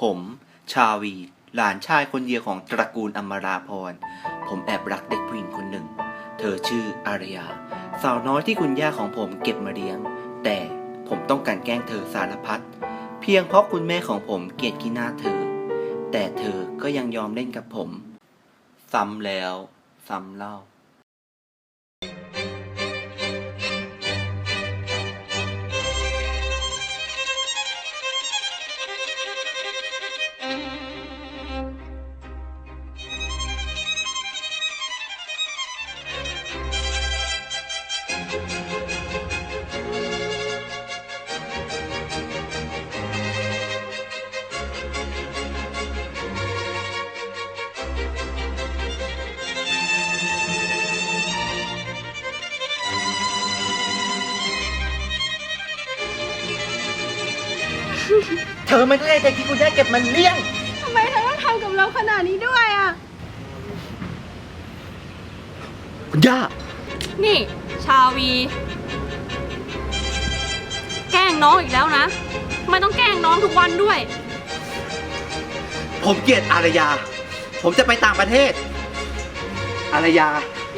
ผม ชาวี หลานชายคนเดียวของตระกูลอมราพร ผมแอบรักเด็กผู้หญิงคนหนึ่ง เธอชื่ออารยา สาวน้อยที่คุณย่าของผมเก็บมาเลี้ยง แต่ผมต้องการแกล้งเธอสารพัด เพียงเพราะคุณแม่ของผมเกลียดขี้หน้าเธอ แต่เธอก็ยังยอมเล่นกับผม ซ้ำแล้ว ซ้ำเล่า อไม่ได้แต่ที่คุณย่าเก็บมันเลี้ยง ทำไมเธอต้องทำกับเราขนาดนี้ด้วยอะ คุณย่า นี่ ชาวี แกล้งน้องอีกแล้วนะไม่ต้องแกล้งน้องทุกวันด้วย ผมเกลียดอารยา ผมจะไปต่างประเทศ อารยา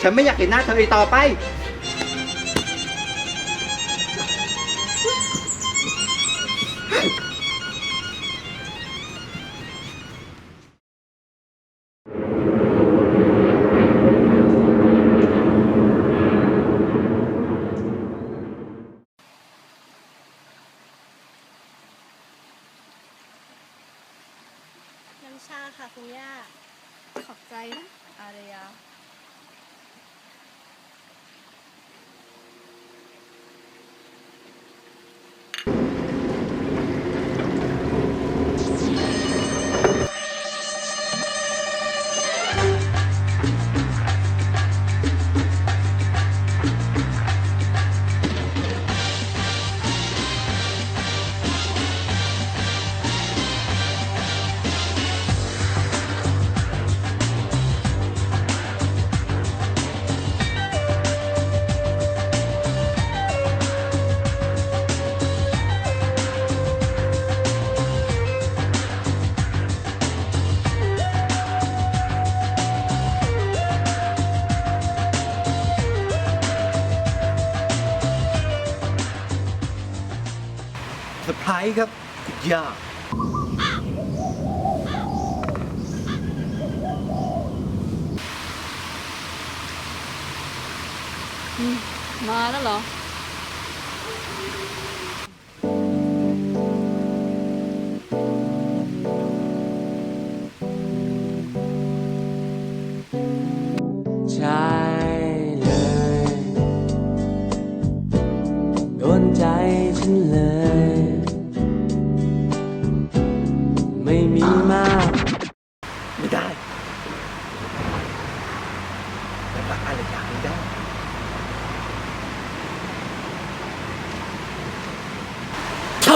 ฉันไม่อยากเห็นหน้าเธออีกต่อไป คุณย่า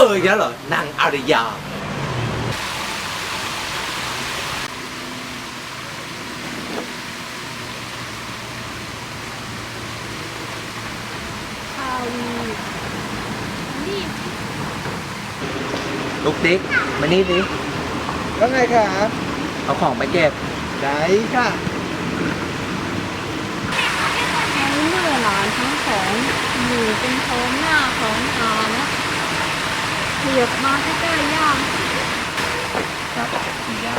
ออีกแล้วเหรอนางอารยาชาวีนี่ลูกติ๊กมานี่สิว่าไงครับเอาของไปเก็บ ได้ค่ะในเมื่อหลานทั้งสองอยู่เป็นโทมหน้าของตานะ ขยับมาใกล้ๆย่าครับคุณย่า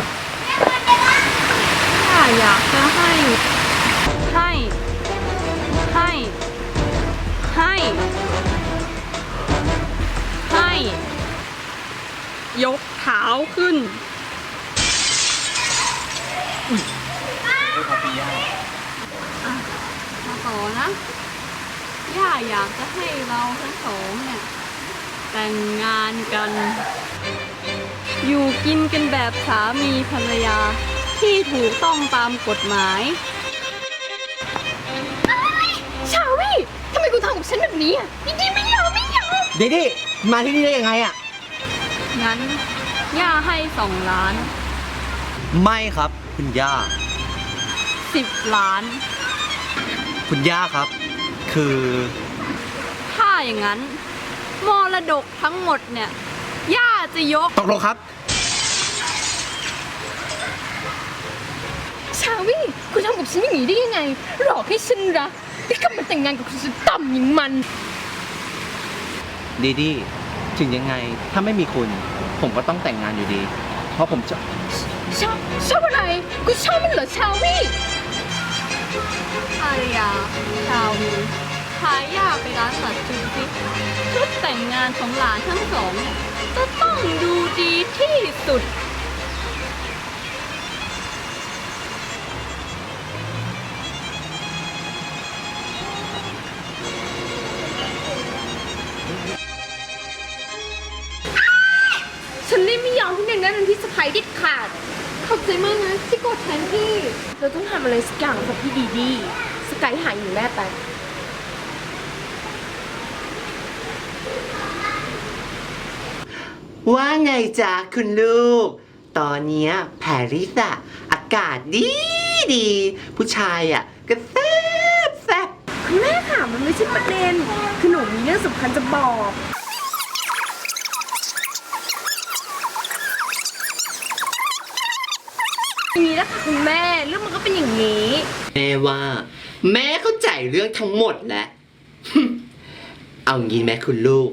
ย่าอยากจะให้ ให้ ให้ ให้ ให้ ยกเท้าขึ้นด้วยครับพี่ย่ามาขอนะย่าอยากจะให้เราทั้งสองเนี่ย แต่งงานกัน อยู่กินกันแบบสามีภรรยาที่ถูกต้องตามกฎหมาย ชาวี่ ทำไมคุณทำกับฉันแบบนี้อะจริงๆไม่ยอมไม่ยอมเดดี้มาที่นี่ได้ยังไงอะ งั้น ย่าให้สองล้านไม่ครับ คุณย่า สิบล้าน คุณย่าครับ คือ ถ้าอย่างนั้น มรดกทั้งหมดเนี่ย ย่าจะยก ตกลงครับ ชาวี่คุณทำกับฉันอย่างนี้ได้ยังไง หลอกให้ฉันรักแล้วก็มาแต่งงานกับคนสุดต่ำอย่างมัน ดีดีถึงยังไงถ้าไม่มีคุณ ผมก็ต้องแต่งงานอยู่ดี เพราะผมจะชอบชอบอะไรกูชอบมันเหรอชาวี่อารยาชาวนีพายยากไปร้านสัตจุนสิ แต่งงานของหลานทั้งสองเนี่ยจะต้องดูดีที่สุด ฉันนี่ไม่ยอมที่หนึ่งนั้นเป็นพี่สะพ้ายเด็ดขาด ขอบใจมากนะที่กดแทนพี่ เราต้องทำอะไรสักอย่างกับพี่ดีดี สกายหายอยู่แม่ไป ว่าไงจ๊ะคุณลูก ตอนเนี้ยแพรริสอะอากาศดีดี ผู้ชายอะก็แซ่บแซ่บคุณแม่ค่ะมันไม่ใช่ประเด็น คือหนูมีเรื่องสำคัญจะบอกอย่างนี้นะคะคุณแม่เรื่องมันก็เป็นอย่างนี้ แม่ว่า แม่เข้าใจเรื่องทั้งหมดแล้ว เอางี้แม่คุณลูก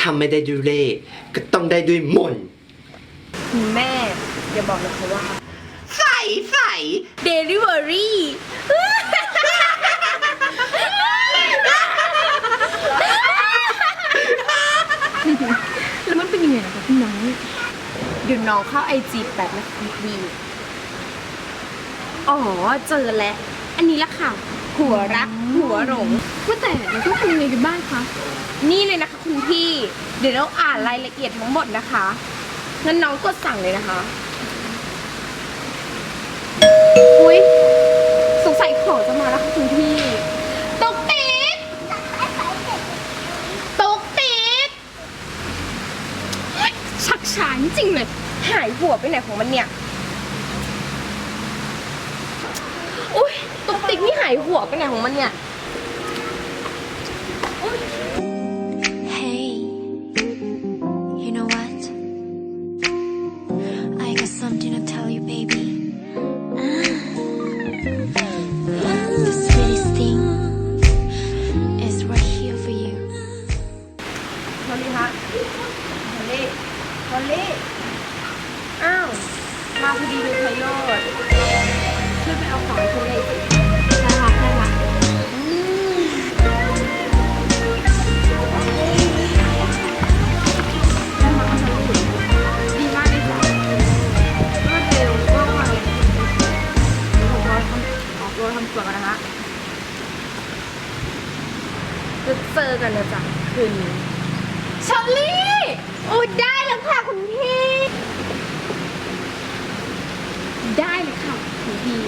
ทำไม่ได้ด้วยเล่ห์ ก็ต้องได้ด้วยมนต์คุณแม่ อย่าบอกนะคะว่า ใส่ใส่ Delivery แล้วมันเป็นยังไงนะคะพี่น้อง เดี๋ยวน้องเข้าไอจีแป๊บนะคะคุณพี่อ๋อ เจอแล้ว อันนี้ละค่ะ หัวรัก หัวหลงว่าแต่เราต้องทำยังไงกันบ้างคะ นี่เลยนะคะ คุณพี่ เดี๋ยวเราอ่านรายละเอียดทั้งหมดนะคะ งั้นน้องกดสั่งเลยนะคะ อุ๊ยสงสัยของจะมาแล้วค่ะคุณพี่ตกติดตกติดชักช้าจริงเลย หายหัวไปไหนของมันเนี่ย อุ๊ยตกติดนี่หายหัวไปไหนของมันเนี่ย ชอลลี่โอ้ได้แล้วค่ะคุณพี่ ได้เลยค่ะคุณพี่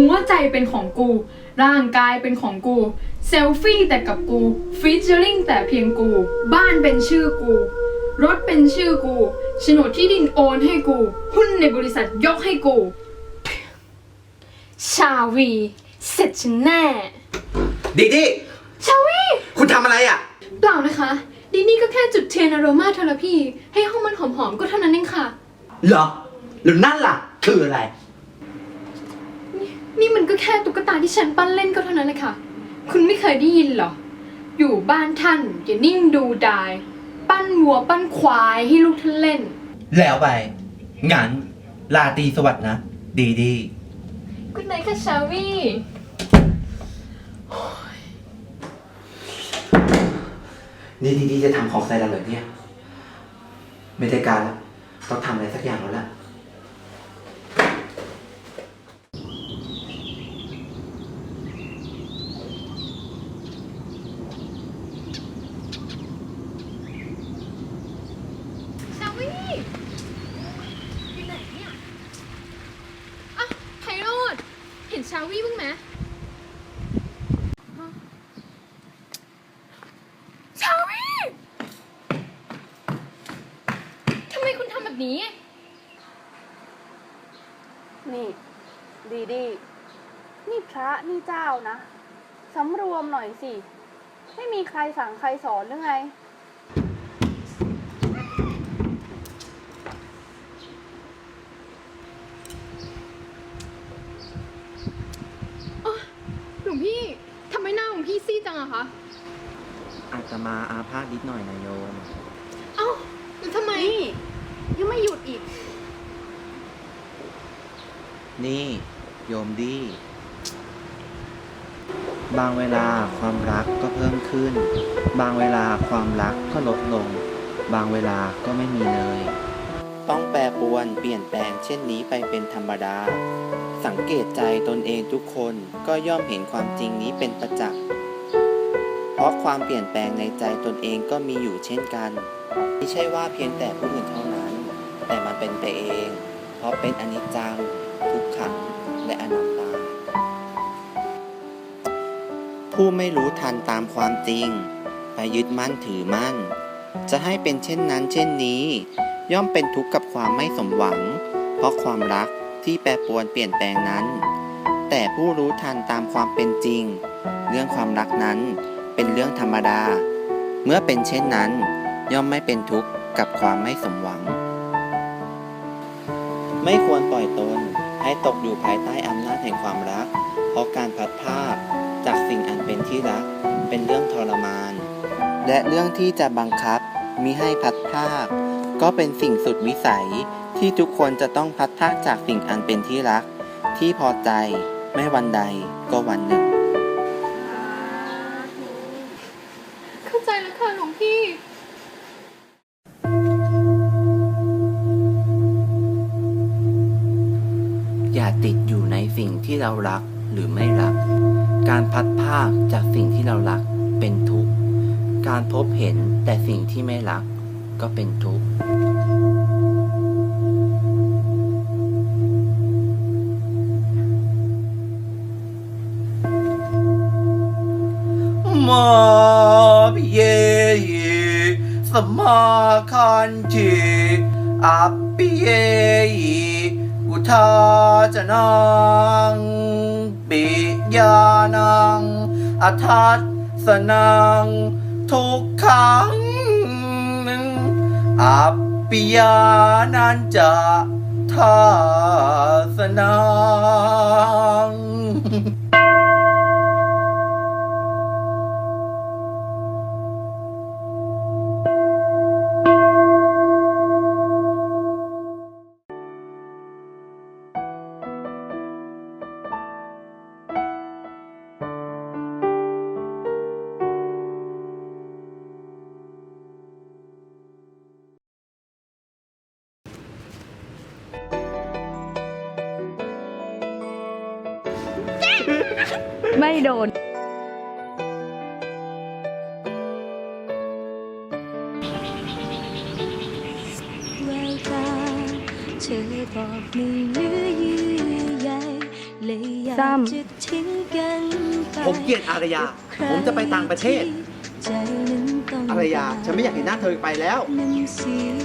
หัวใจเป็นของกู ร่างกายเป็นของกู เซลฟี่แต่กับกูฟีเจอริงแต่เพียงกู บ้านเป็นชื่อกู รถเป็นชื่อกูโฉนดที่ดินโอนให้กู หุ้นในบริษัทยกให้กู ชาวี เสร็จฉันแน่ดีดีชาวี คุณทำอะไรอะเปล่านะคะ ดีนี่ก็แค่จุดเทียนอโรมาเทอราพีให้ห้องมันหอมๆก็เท่านั้นเองค่ะ เหรอหรือนั่นล่ะ คืออะไร นี่มันก็แค่ตุ๊กตาที่ฉันปั้นเล่นก็เท่านั้นเลยค่ะ คุณไม่เคยได้ยินเหรอ อยู่บ้านท่านอย่านิ่งดูดาย ปั้นวัวปั้นควายให้ลูกท่านเล่น แล้วไป งั้นลาตรีสวัสดิ์นะ ดีดีคุณนายค่ะชาวีนี่ดีดีจะทำของใส่เราเหรอเนี่ย ไม่ได้การแล้วต้องทำอะไรสักอย่างแล้วล่ะ ชาวี่อยู่ไหนเนี่ยอะไพโรดเห็นชาวี่บ้างไหมฮะชาวี่ หนี นี่ ดีดี นี่พระนี่ เจ้านะสำรวมหน่อยสิ ไม่มีใครสั่งใครสอนหรือไง หลวงพี่ทำไมหน้าของพี่ซีดจังอะคะ อาตมาอาพาธนิดหน่อยนะโยม เอ้าแล้วทำไมนี่ยังไม่หยุดอีก นี่ โยมดี บางเวลาความรักก็เพิ่มขึ้น บางเวลาความรักก็ลดลง บางเวลาก็ไม่มีเลย ต้องแปรปรวนเปลี่ยนแปลงเช่นนี้ไปเป็นธรรมดา สังเกตใจตนเองทุกคนก็ย่อมเห็นความจริงนี้เป็นประจักษ์เพราะความเปลี่ยนแปลงในใจตนเองก็มีอยู่เช่นกัน ไม่ใช่ว่าเพียงแต่ผู้อื่นเท่านั้น แต่มันเป็นไปเอง เพราะเป็นอนิจจัง ทุกขังและอนัตตา ผู้ไม่รู้ทันตามความจริง ไปยึดมั่นถือมั่น จะให้เป็นเช่นนั้นเช่นนี้ ย่อมเป็นทุกข์กับความไม่สมหวัง เพราะความรักที่แปรปรวนเปลี่ยนแปลงนั้น แต่ผู้รู้ทันตามความเป็นจริง เรื่องความรักนั้นเป็นเรื่องธรรมดา เมื่อเป็นเช่นนั้น ย่อมไม่เป็นทุกข์กับความไม่สมหวัง ไม่ควรปล่อยตนให้ตกอยู่ภายใต้อำนาจแห่งความรัก เพราะการพัดภาค สิ่งอันเป็นที่รัก เป็นเรื่องทรมาน และเรื่องที่จะบังคับมิให้พัดภาค ก็เป็นสิ่งสุดวิสัยที่ทุกคนจะต้องพัดภาคจากสิ่งอันเป็นที่รัก ที่พอใจไม่วันใดก็วันหนึ่ง สิ่งที่เรารักเป็นทุกข์ การพบเห็นแต่สิ่งที่ไม่รักก็เป็นทุกข์มาพิเยสมาคันจิอัปปิเยอุทาจนังปิยานัง อทัศสนังทุกขังอัปปิยานันจะทาสนา ไม่โดน แววตาเธอบอกไม่เหลือเยื่อใยเลยอยากซ้ำจะทิ้งกันไปผมเกลียดอารยา ผมจะไปต่างประเทศ ใจนั้นต้องอารยา ฉันไม่อยากเห็นหน้าเธออีกไปแล้ว น้ำเสียง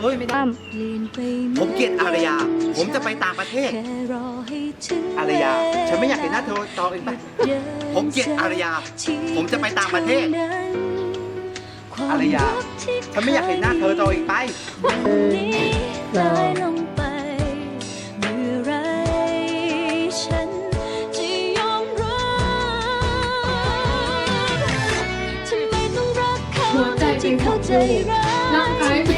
เอ้ยไม่ได้ ตั้ม เปลี่ยนไปผมเกลียดอารยา ผมจะไปต่างประเทศ แค่รอให้ถึงอารยา ฉันไม่อยากเห็นหน้าเธอต่ออีกไปผมเกลียดอารยา ผมจะไปต่างประเทศ อารยา ฉันไม่อยากเห็นหน้าเธอต่ออีกไปวันนี้ลอยลงไปเมื่อไรฉันจะยอมรับทำไมต้องรักเขาหัวใจเป็นของใจกูร้ายร่างกายเป็น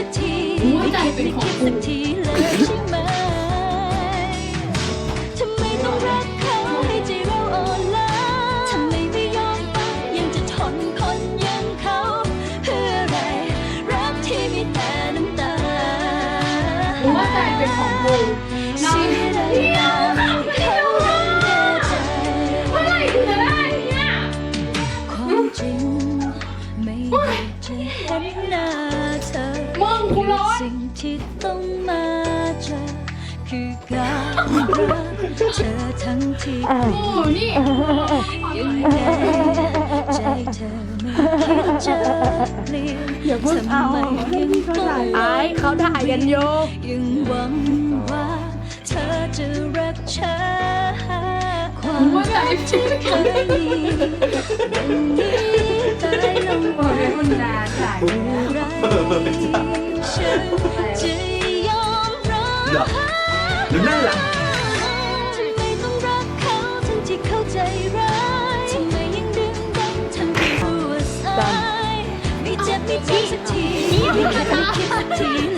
สักทีหัวใจเป็นของกูไม่คิดสักทีเลยใช่ไหม เธอทั้งที่โอ้นี่ยังไงใจเธอไม่คิดจะอย่าเพิ่งเอาไอ้เขาถ่ายกันโยยังหวังว่าเธอจะรักฉันความหัวใจรักที่เคยมีวันนี้ตายลงบอกเลยคนดาถ่ายรักฉันจะยอมรับเหรอหรือนั่นล่ะ ทั้งที่เข้าใจร้ายทำไมยังดึงดันทำให้หัวสายไม่เจ็บไม่จำสักทีไม่เคยคิดสักที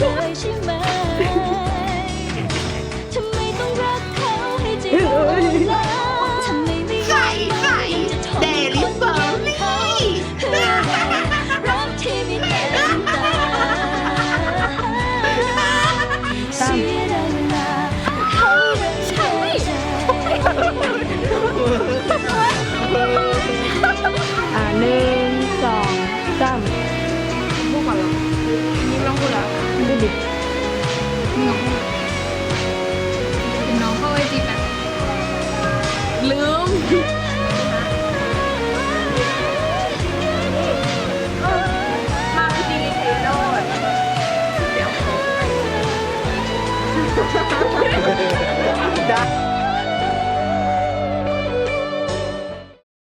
ดิน้องน้องเข้าไอจีแปะลืมมาจีนีเทโดดเดี๋ยวได้